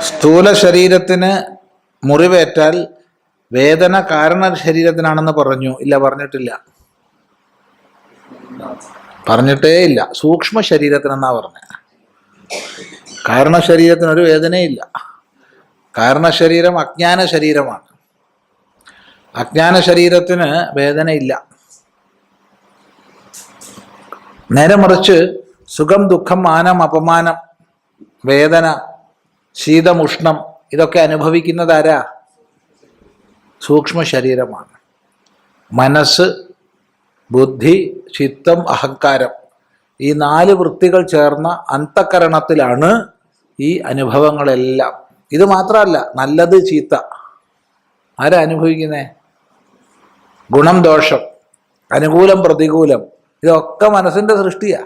സ്ഥൂല ശരീരത്തിന് മുറിവേറ്റാൽ വേദന കാരണ ശരീരത്തിനാണെന്ന് പറഞ്ഞു. ഇല്ല പറഞ്ഞിട്ടില്ല. പറഞ്ഞിട്ടേ ഇല്ല. സൂക്ഷ്മ ശരീരത്തിനെന്നാ പറഞ്ഞ. കാരണ ശരീരത്തിനൊരു വേദനയില്ല കാരണ ശരീരം അജ്ഞാന ശരീരമാണ്. അജ്ഞാന ശരീരത്തിന് വേദനയില്ല നേരെ മറിച്ച് സുഖം ദുഃഖം മാനം അപമാനം വേദന ശീതം ഉഷ്ണം ഇതൊക്കെ അനുഭവിക്കുന്നത് ആരാ? സൂക്ഷ്മ ശരീരമാണ്. മനസ്സ് ബുദ്ധി ചിത്തം അഹങ്കാരം ഈ നാല് വൃത്തികൾ ചേർന്ന അന്തക്കരണത്തിലാണ് ഈ അനുഭവങ്ങളെല്ലാം. ഇത് മാത്രമല്ല നല്ലത് ചീത്ത. ആരാ അനുഭവിക്കുന്നേ? ഗുണം ദോഷം അനുകൂലം പ്രതികൂലം. ഇതൊക്കെ മനസ്സിന്റെ സൃഷ്ടിയാ.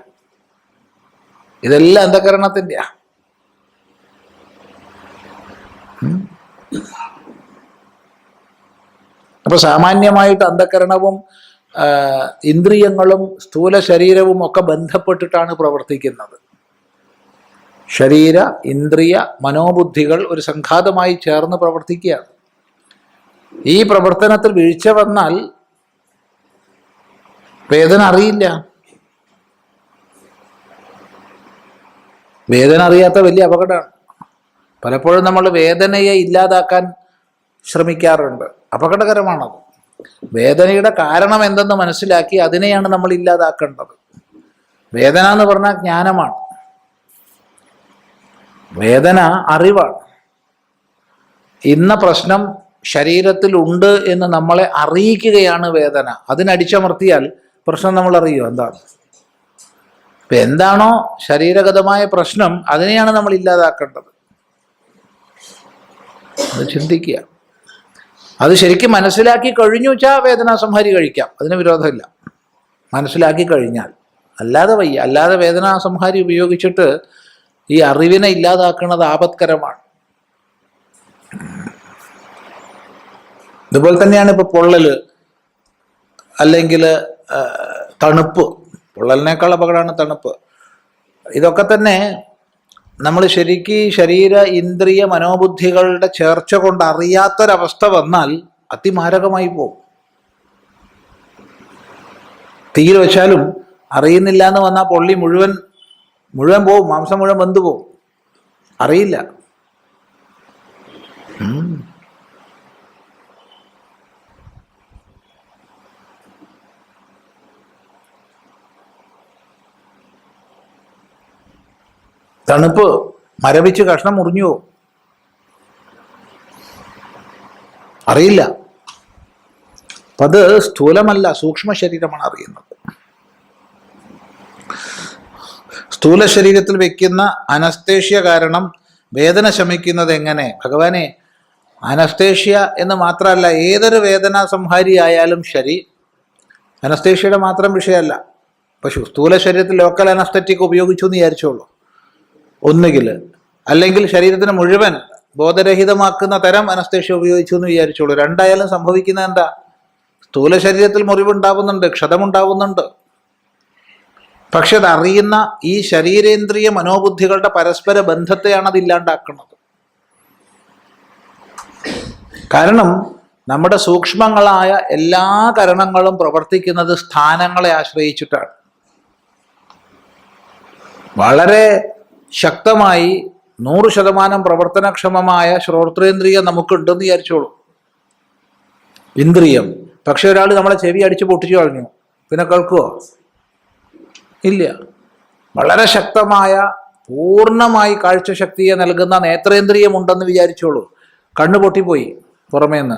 ഇതെല്ലാം അന്ധകരണത്തിന്റെയാ അപ്പൊ സാമാന്യമായിട്ട് അന്ധകരണവും ഇന്ദ്രിയങ്ങളും സ്ഥൂല ശരീരവും ഒക്കെ ബന്ധപ്പെട്ടിട്ടാണ് പ്രവർത്തിക്കുന്നത്. ശരീര ഇന്ദ്രിയ മനോബുദ്ധികൾ ഒരു സംഘാതമായി ചേർന്ന് പ്രവർത്തിക്കുകയാണ്. ഈ പ്രവർത്തനത്തിൽ വീഴ്ച വന്നാൽ വേദന അറിയില്ല. വേദന അറിയാത്ത വലിയ അപകടമാണ്. പലപ്പോഴും നമ്മൾ വേദനയെ ഇല്ലാതാക്കാൻ ശ്രമിക്കാറുണ്ട്. അപകടകരമാണത്. വേദനയുടെ കാരണം എന്തെന്ന് മനസ്സിലാക്കി അതിനെയാണ് നമ്മൾ ഇല്ലാതാക്കേണ്ടത്. വേദന എന്ന് പറഞ്ഞാൽ ജ്ഞാനമാണ്. വേദന അറിവാണ്. ഇന്ന പ്രശ്നം ശരീരത്തിൽ ഉണ്ട് എന്ന് നമ്മളെ അറിയിക്കുകയാണ് വേദന. അതിനടിച്ചമർത്തിയാൽ പ്രശ്നം നമ്മൾ അറിയുമോ എന്താ? ഇപ്പൊ എന്താണോ ശരീരഗതമായ പ്രശ്നം അതിനെയാണ് നമ്മൾ ഇല്ലാതാക്കേണ്ടത്. അത് ചിന്തിക്കുക. അത് ശരിക്കും മനസ്സിലാക്കി കഴിഞ്ഞു വെച്ചാൽ വേദനാ സംഹാരി കഴിക്കാം. അതിന് വിരോധമില്ല. മനസ്സിലാക്കി കഴിഞ്ഞാൽ. അല്ലാതെ വയ്യ. അല്ലാതെ വേദനാ സംഹാരി ഉപയോഗിച്ചിട്ട് ഈ അറിവിനെ ഇല്ലാതാക്കുന്നത് ആപത്കരമാണ്. ഇതുപോലെ തന്നെയാണ് ഇപ്പൊ പൊള്ളൽ. അല്ലെങ്കിൽ തണുപ്പ്. പൊള്ളലിനേക്കാൾ അപകടമാണ് തണുപ്പ്. ഇതൊക്കെ തന്നെ നമ്മൾ ശരിക്ക് ശരീര ഇന്ദ്രിയ മനോബുദ്ധികളുടെ ചേർച്ച കൊണ്ട് അറിയാത്തൊരവസ്ഥ വന്നാൽ അതിമാരകമായി പോകും. തീയിൽ വെച്ചാലും അറിയുന്നില്ല എന്ന് വന്നാൽ പൊള്ളി മുഴുവൻ മുഴുവൻ പോവും മാംസം മുഴുവൻ വെന്തു പോവും. അറിയില്ല. തണുപ്പ് മരവിച്ച് കഷ്ണം മുറിഞ്ഞു അറിയില്ല. അപ്പം അത് സ്ഥൂലമല്ല സൂക്ഷ്മ ശരീരമാണ് അറിയുന്നത്. സ്ഥൂല ശരീരത്തിൽ വെക്കുന്ന അനസ്തേഷ്യ കാരണം വേദന ശമിക്കുന്നത് എങ്ങനെ? ഭഗവാനെ അനസ്തേഷ്യ എന്ന് മാത്രമല്ല ഏതൊരു വേദന സംഹാരി ആയാലും ശരി അനസ്തേഷ്യയുടെ മാത്രം വിഷയമല്ല. പക്ഷെ സ്ഥൂല ശരീരത്തിൽ ലോക്കൽ അനസ്തറ്റിക് ഉപയോഗിച്ചു എന്ന് വിചാരിച്ചോളൂ ഒന്നുകിൽ. അല്ലെങ്കിൽ ശരീരത്തിന് മുഴുവൻ ബോധരഹിതമാക്കുന്ന തരം അനസ്തേഷ്യ ഉപയോഗിച്ചു എന്ന് വിചാരിച്ചോളൂ. രണ്ടായാലും സംഭവിക്കുന്ന എന്താ? സ്ഥൂല ശരീരത്തിൽ മുറിവുണ്ടാവുന്നുണ്ട് ക്ഷതമുണ്ടാവുന്നുണ്ട്. പക്ഷെ അത് അറിയുന്ന ഈ ശരീരേന്ദ്രിയ മനോബുദ്ധികളുടെ പരസ്പര ബന്ധത്തെയാണ് അത് ഇല്ലാണ്ടാക്കുന്നത്. കാരണം നമ്മുടെ സൂക്ഷ്മങ്ങളായ എല്ലാ കരണങ്ങളും പ്രവർത്തിക്കുന്നത് സ്ഥാനങ്ങളെ ആശ്രയിച്ചിട്ടാണ്. വളരെ ശക്തമായി നൂറ് ശതമാനം പ്രവർത്തനക്ഷമമായ ശ്രോത്രേന്ദ്രിയം നമുക്കുണ്ടെന്ന് വിചാരിച്ചോളൂ. ഇന്ദ്രിയം. പക്ഷെ ഒരാൾ നമ്മളെ ചെവി അടിച്ച് പൊട്ടിച്ചു കളഞ്ഞു. പിന്നെ കേൾക്കുവോ? ഇല്ല. വളരെ ശക്തമായ പൂർണമായി കാഴ്ചശക്തിയെ നൽകുന്ന നേത്രേന്ദ്രിയം ഉണ്ടെന്ന് വിചാരിച്ചോളൂ. കണ്ണു പൊട്ടിപ്പോയി പുറമേന്ന്.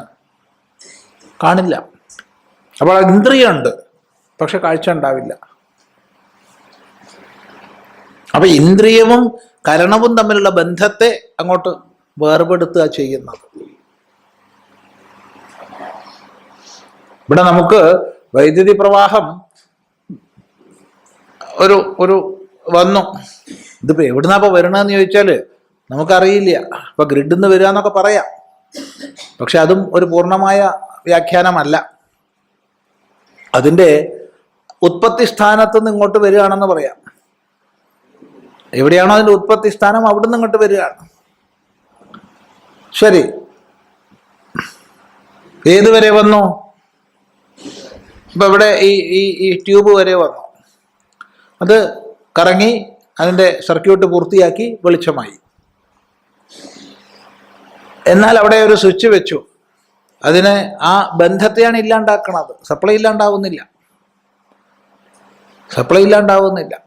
കാണില്ല. അപ്പോൾ ഇന്ദ്രിയമുണ്ട്. പക്ഷെ കാഴ്ച ഉണ്ടാവില്ല. അപ്പൊ ഇന്ദ്രിയവും കരണവും തമ്മിലുള്ള ബന്ധത്തെ അങ്ങോട്ട് വേർപെടുത്തുക ചെയ്യുന്നത്. ഇവിടെ നമുക്ക് വൈദ്യുതി പ്രവാഹം ഒരു ഒരു വന്നു. ഇതിപ്പോ എവിടുന്നാ ഇപ്പൊ വരണമെന്ന് ചോദിച്ചാൽ നമുക്കറിയില്ല. ഇപ്പൊ ഗ്രിഡിൽ നിന്ന് വരിക എന്നൊക്കെ പറയാം. പക്ഷെ അതും ഒരു പൂർണമായ വ്യാഖ്യാനമല്ല. അതിന്റെ ഉത്പത്തി സ്ഥാനത്ത് നിന്ന് ഇങ്ങോട്ട് വരികയാണെന്ന് പറയാം. എവിടെയാണോ അതിന്റെ ഉത്പത്തി സ്ഥാനം അവിടെ നിന്ന് ഇങ്ങോട്ട് വരികയാണ്. ശരി. ഏത് വരെ വന്നു? ഇപ്പൊ ഇവിടെ ഈ ഈ ഈ ട്യൂബ് വരെ വന്നു. അത് കറങ്ങി അതിന്റെ സർക്യൂട്ട് പൂർത്തിയാക്കി വെളിച്ചമായി. എന്നാൽ അവിടെ ഒരു സ്വിച്ച് വെച്ചു. അതിന് ആ ബന്ധത്തെയാണ് ഇല്ലാണ്ടാക്കണത്. സപ്ലൈ ഇല്ലാണ്ടാവുന്നില്ല. സപ്ലൈ ഇല്ലാണ്ടാവുന്നില്ല.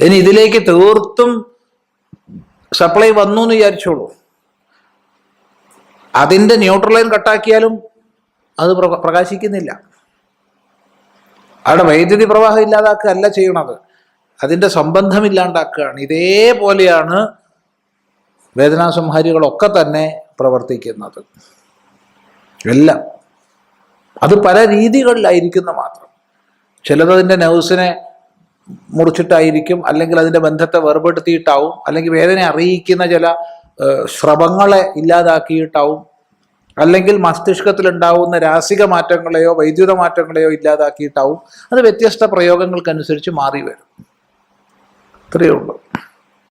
ഇനി ഇതിലേക്ക് തീർത്തും സപ്ലൈ വന്നു എന്ന് വിചാരിച്ചോളൂ അതിന്റെ ന്യൂട്രൽ ലൈൻ കട്ടാക്കിയാലും അത് പ്രകാശിക്കുന്നില്ല. അവിടെ വൈദ്യുതി പ്രവാഹം ഇല്ലാതാക്കുകയല്ല ചെയ്യണത്. അതിന്റെ സംബന്ധം ഇല്ലാണ്ടാക്കുകയാണ്. ഇതേപോലെയാണ് വേദനാസംഹാരികളൊക്കെ തന്നെ പ്രവർത്തിക്കുന്നത്. എല്ലാം. അത് പല രീതികളിലായിരിക്കുന്ന മാത്രം. ചിലത് അതിന്റെ മുറിച്ചിട്ടായിരിക്കും അല്ലെങ്കിൽ അതിന്റെ ബന്ധത്തെ വേർപെടുത്തിയിട്ടാവും അല്ലെങ്കിൽ വേദന അറിയിക്കുന്ന ചില ശ്രവങ്ങളെ ഇല്ലാതാക്കിയിട്ടാവും അല്ലെങ്കിൽ മസ്തിഷ്കത്തിൽ ഉണ്ടാവുന്ന രാസിക മാറ്റങ്ങളെയോ വൈദ്യുത മാറ്റങ്ങളെയോ ഇല്ലാതാക്കിയിട്ടാവും അത് വ്യത്യസ്ത പ്രയോഗങ്ങൾക്കനുസരിച്ച് മാറി വരും. ഇത്രയേ ഉള്ളൂ.